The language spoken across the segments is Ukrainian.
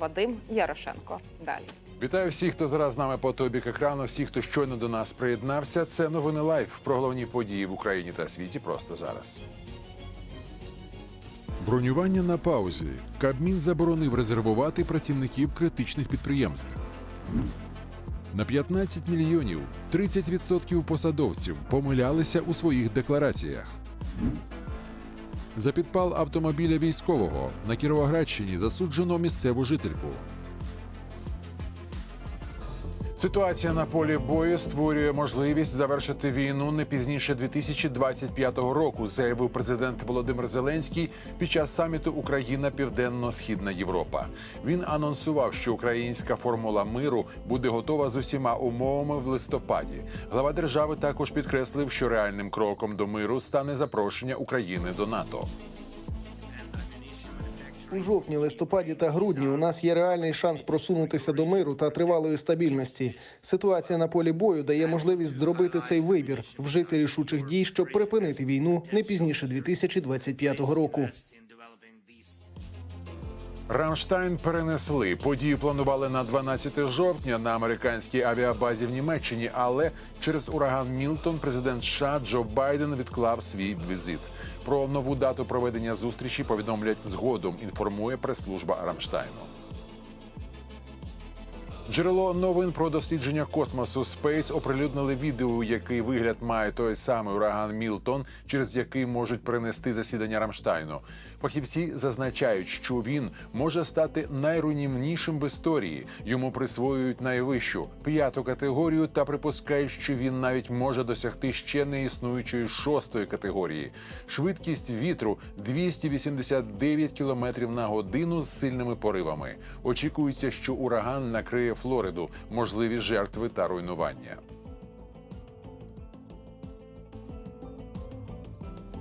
Вадим Ярошенко. Далі. Вітаю всіх, хто зараз з нами по той бік екрану. Всіх, хто щойно до нас приєднався. Це новини лайф про головні події в Україні та світі. Просто зараз. Бронювання на паузі. Кабмін заборонив резервувати працівників критичних підприємств. На 15 мільйонів 30% посадовців помилялися у своїх деклараціях. За підпал автомобіля військового на Кіровоградщині засуджено місцеву жительку. Ситуація на полі бою створює можливість завершити війну не пізніше 2025 року, заявив президент Володимир Зеленський під час саміту Україна Південно-Східна Європа. Він анонсував, що українська формула миру буде готова з усіма умовами в листопаді. Глава держави також підкреслив, що реальним кроком до миру стане запрошення України до НАТО. У жовтні, листопаді та грудні у нас є реальний шанс просунутися до миру та тривалої стабільності. Ситуація на полі бою дає можливість зробити цей вибір, вжити рішучих дій, щоб припинити війну не пізніше 2025 року. Рамштайн перенесли. Подію планували на 12 жовтня на американській авіабазі в Німеччині, але через ураган Мілтон президент США Джо Байден відклав свій візит. Про нову дату проведення зустрічі повідомлять згодом. Інформує прес-служба Рамштайну. Джерело новин про дослідження космосу Space оприлюднили відео, який вигляд має той самий ураган Мілтон, через який можуть перенести засідання Рамштайну. Фахівці зазначають, що він може стати найруйнівнішим в історії. Йому присвоюють найвищу п'яту категорію та припускають, що він навіть може досягти ще не існуючої шостої категорії. Швидкість вітру 289 км на годину з сильними поривами. Очікується, що ураган накриє Флориду, можливі жертви та руйнування.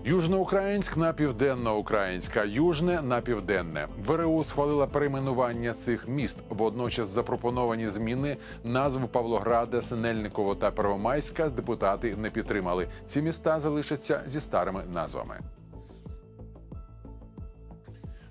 Южноукраїнськ на південноукраїнська, южне на південне. ВРУ схвалила перейменування цих міст. Водночас запропоновані зміни назв Павлограда, Синельниково та Первомайська депутати не підтримали. Ці міста залишаться зі старими назвами.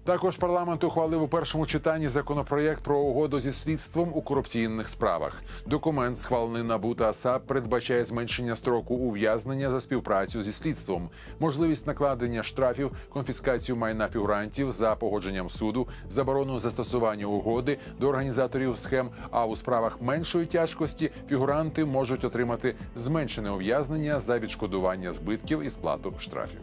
Також парламент ухвалив у першому читанні законопроєкт про угоду зі слідством у корупційних справах. Документ, схвалений НАБУ та САП, передбачає зменшення строку ув'язнення за співпрацю зі слідством, можливість накладення штрафів, конфіскацію майна фігурантів за погодженням суду, заборону застосування угоди до організаторів схем. А у справах меншої тяжкості фігуранти можуть отримати зменшене ув'язнення за відшкодування збитків і сплату штрафів.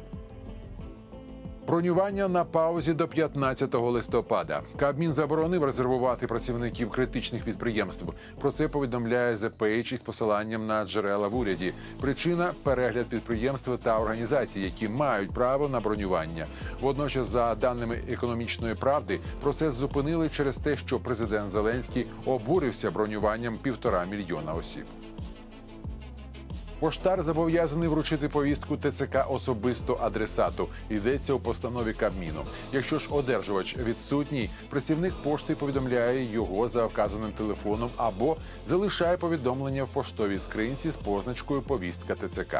Бронювання на паузі до 15 листопада. Кабмін заборонив резервувати працівників критичних підприємств. Про це повідомляє The із посиланням на джерела в уряді. Причина перегляд підприємств та організацій, які мають право на бронювання. Водночас, за даними економічної правди, процес зупинили через те, що президент Зеленський обурився бронюванням півтора мільйона осіб. Поштар зобов'язаний вручити повістку ТЦК особисто адресату. Йдеться у постанові Кабміну. Якщо ж одержувач відсутній, працівник пошти повідомляє його за вказаним телефоном або залишає повідомлення в поштовій скринці з позначкою Повістка ТЦК.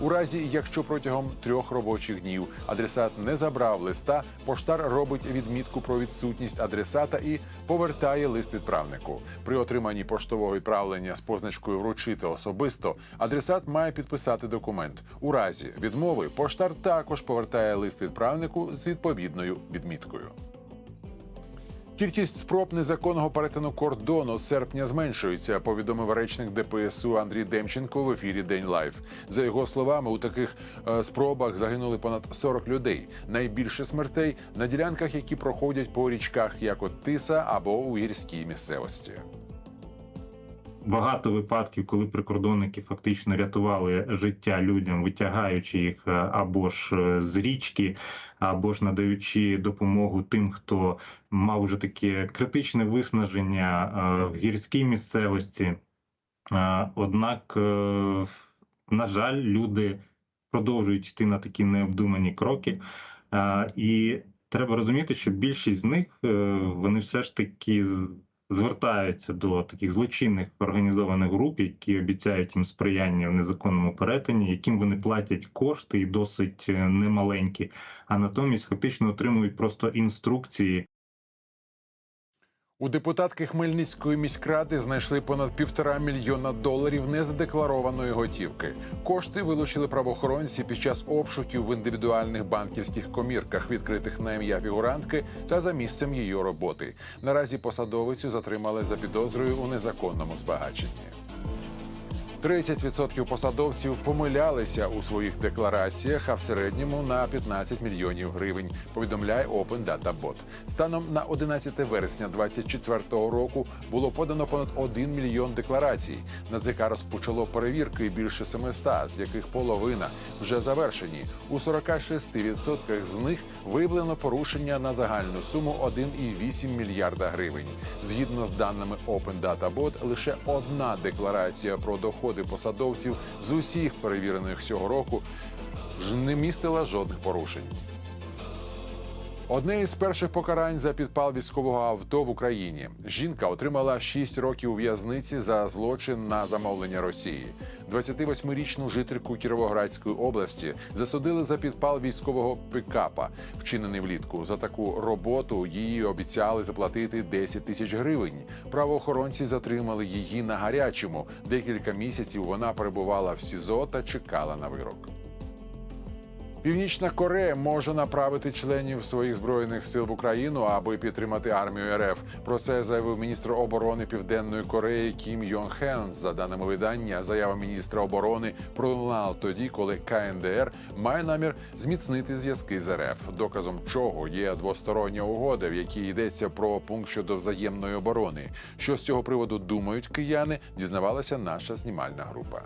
У разі, якщо протягом трьох робочих днів адресат не забрав листа, поштар робить відмітку про відсутність адресата і повертає лист відправнику. При отриманні поштового відправлення з позначкою Вручити особисто адресат має підписати документ. У разі відмови поштар також повертає лист відправнику з відповідною відміткою. Кількість спроб незаконного перетину кордону з серпня зменшується. Повідомив речник ДПСУ Андрій Демченко в ефірі День Лайф. За його словами, у таких е, спробах загинули понад 40 людей. Найбільше смертей на ділянках, які проходять по річках, як от Тиса або у гірській місцевості. Багато випадків, коли прикордонники фактично рятували життя людям, витягаючи їх е, або ж е, з річки, або ж надаючи допомогу тим, хто мав вже таке критичне виснаження е, в гірській місцевості. Однак, на жаль, люди продовжують йти на такі необдумані кроки. І треба розуміти, що більшість з них вони все ж таки звертаються до таких злочинних організованих груп, які обіцяють їм сприяння в незаконному перетині, яким вони платять кошти і досить е, немаленькі, а натомість фактично отримують просто інструкції У депутатки Хмельницької міськради знайшли понад півтора мільйона доларів незадекларованої готівки. Кошти вилучили правоохоронці під час обшуків в індивідуальних банківських комірках, відкритих на ім'я фігурантки та за місцем її роботи. Наразі посадовицю затримали за підозрою у незаконному збагаченні. 30% посадовців помилялися у своїх деклараціях, а в середньому на 15 мільйонів гривень. Повідомляє Open Data Bot. Станом на 11 вересня 2024 року було подано понад 1 мільйон декларацій. НАЗК розпочало перевірки більше 700, з яких половина вже завершені. У 46% з них виявлено порушення на загальну суму 1,8 мільярда гривень. Згідно з даними Open Data Bot, лише одна декларація про доходи посадовців з усіх перевірених цього року ж не містила жодних порушень. Одне із перших покарань за підпал військового авто в Україні. Жінка отримала 6 років в'язниці за злочин на замовлення Росії. 28-річну жительку Кіровоградської області засудили за підпал військового пікапа, вчинений влітку. За таку роботу її обіцяли заплатити 10 тисяч гривень. Правоохоронці затримали її на гарячому. Декілька місяців вона перебувала в СІЗО та чекала на вирок. Північна Корея може направити членів своїх збройних сил в Україну, аби підтримати армію РФ. Про це заявив міністр оборони Південної Кореї Кім Йон Хен. За даними видання, заява міністра оборони пролунала тоді, коли КНДР має намір зміцнити зв'язки з РФ. Доказом чого є двостороння угода, в якій йдеться про пункт щодо взаємної оборони. Що з цього приводу думають кияни? Дізнавалася наша знімальна група.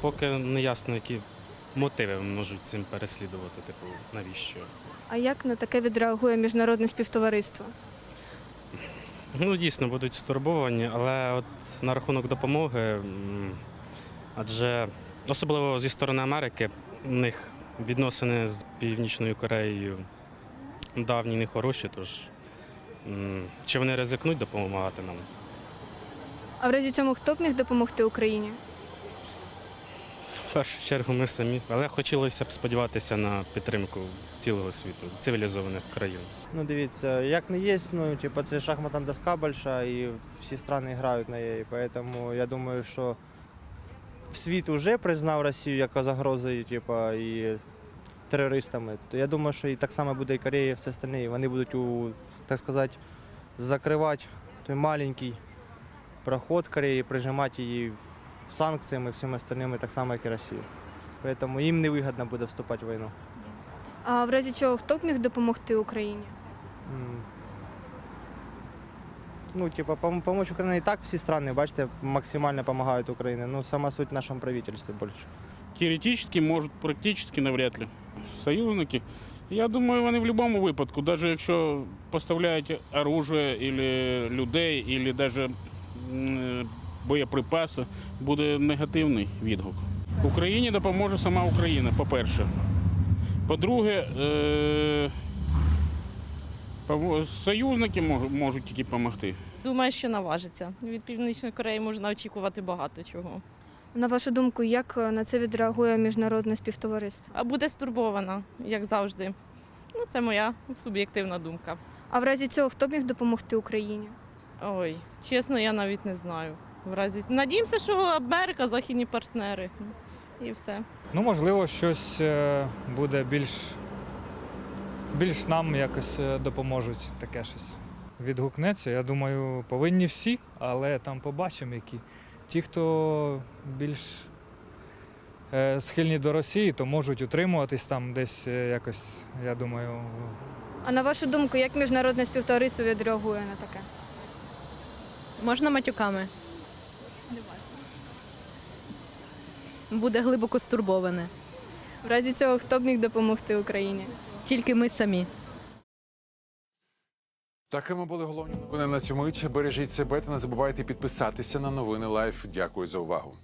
Поки не ясно, які мотиви можуть цим переслідувати, типу, навіщо. А як на таке відреагує міжнародне співтовариство? Ну, дійсно, будуть стурбовані, але от на рахунок допомоги, адже особливо зі сторони Америки, в них відносини з Північною Кореєю давні, нехороші, тож чи вони ризикнуть допомагати нам? А в разі цьому хто б міг допомогти Україні? В першу чергу ми самі, але хотілося б сподіватися на підтримку цілого світу, цивілізованих країн. Ну, дивіться, як не є, ну, типу, це шахматна доска большая, і всі страни грають на неї. Тому я думаю, що світ вже признав Росію як загрозою, типу, і терористами. То я думаю, що і так само буде і Корея, і все остальне. Вони будуть, у, так сказати, закривати той маленький проход Кореї, прижимати її санкціями, всіми остальними, так само, як і Росія. Тому їм невигідно буде вступати в війну. А в разі чого хто б міг допомогти Україні? М. Ну, типа, пом- помочь Украине и так всі страны, бачите, максимально допомагають Україні. Ну, сама суть в нашому правительстві більше. Теоретически, может, практически навряд ли. Союзники. Я думаю, вони в будь-якому випадку, навіть якщо поставляють оружие, или людей, или навіть м, боєприпаси, буде негативний відгук. Україні допоможе сама Україна, по-перше. По-друге, е- союзники можуть тільки допомогти. Думаю, що наважиться. Від Північної Кореї можна очікувати багато чого. На вашу думку, як на це відреагує міжнародне співтовариство? А буде стурбована, як завжди. Ну, це моя суб'єктивна думка. А в разі цього хто б міг допомогти Україні? Ой, чесно, я навіть не знаю. В разі надіємося, що Америка, західні партнери. І все. Ну, можливо, щось е, буде більш, більш нам якось е, допоможуть таке щось. Відгукнеться, я думаю, повинні всі, але там побачимо, які. Ті, хто більш е, схильні до Росії, то можуть утримуватись там десь якось, я думаю, А на вашу думку, як міжнародне співтовариство відреагує на таке? Можна матюками? Буде глибоко стурбоване. В разі цього хто б міг допомогти Україні? Тільки ми самі. Такими були головні новини на цю мить. Бережіть себе та не забувайте підписатися на новини Лайф. Дякую за увагу.